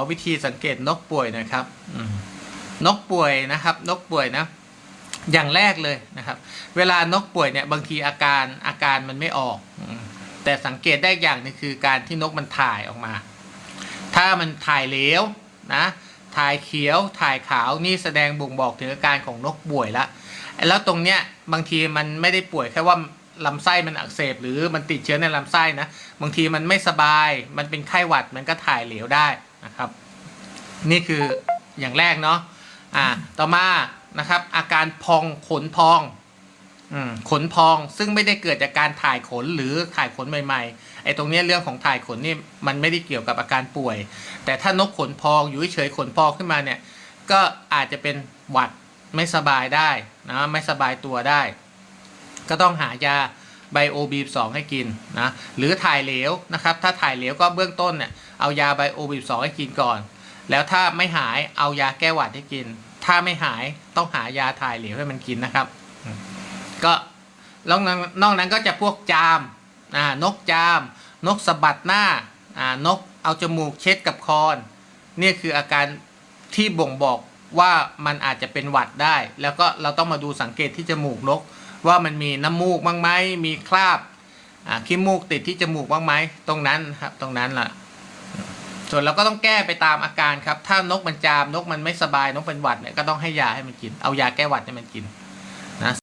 าวิธีสังเกตนกป่วยนะครับนกป่วยนะครับ นกป่วยนะ อย่างแรกเลยนะครับ เวลานกป่วยเนี่ยบางทีอาการอาการมันไม่ออก แต่สังเกตได้อย่างนึงคือการที่นกมันถ่ายออกมา ถ้ามันถ่ายเหลวนะถ่ายเขียวถ่ายขาวนี่แสดงบ่งบอกถึงอาการของนกป่วยละแล้วตรงเนี้ยบางทีมันไม่ได้ป่วยแค่ว่าลำไส้มันอักเสบหรือมันติดเชื้อในลำไส้นะบางทีมันไม่สบาย มันเป็นไข้หวัดมันก็ถ่ายเหลวได้ นะครับ นี่คืออย่างแรกเนาะอ่าต่อมานะครับ อาการพองขนพองอขนพองซึ่งไม่ได้เกิดจากการถ่ายขนหรือถ่ายขนใหม่ๆไอ้ตรงเนี้ยเรื่องของถ่ายขนนี่มันไม่ได้เกี่ยวกับอาการป่วย แต่ถ้านกขนพองอยู่เฉยขนพองขึ้นมาเนี่ย ก็อาจจะเป็นหวัดไม่สบายได้นะไม่สบายตัวได้ ก็ต้องหายา ไบโอบีสองให้กินนะหรือถ่ายเหลวนะครับถ้าถ่ายเหลวก็เบื้องต้นเนี่ยเอายาไบโอบีสองให้กินก่อน แล้วถ้าไม่หายเอายาแก้หวัดให้กิน ถ้าไม่หายต้องหายาถ่ายเหลวให้มันกินนะครับ ก็นอกนั้นนอกนั้นก็จะพวกจามนกจาม นกสะบัดหน้าอ่านกเอาจมูกเช็ดกับคอนนี่คืออาการที่บ่งบอก ว่ามันอาจจะเป็นหวัดได้ แล้วก็เราต้องมาดูสังเกตที่จมูกนก ว่ามันมีน้ำมูกบ้างไหมมีคราบขี้มูกติดที่จมูกบ้างไหมตรงนั้นครับตรงนั้นล่ะ ส่วนเราก็ต้องแก้ไปตามอาการครับ ถ้านกมันจามนกมันไม่สบายนกเป็นหวัดเนี่ยก็ต้องให้ยาให้มันกินเอายาแก้หวัดให้มันกิน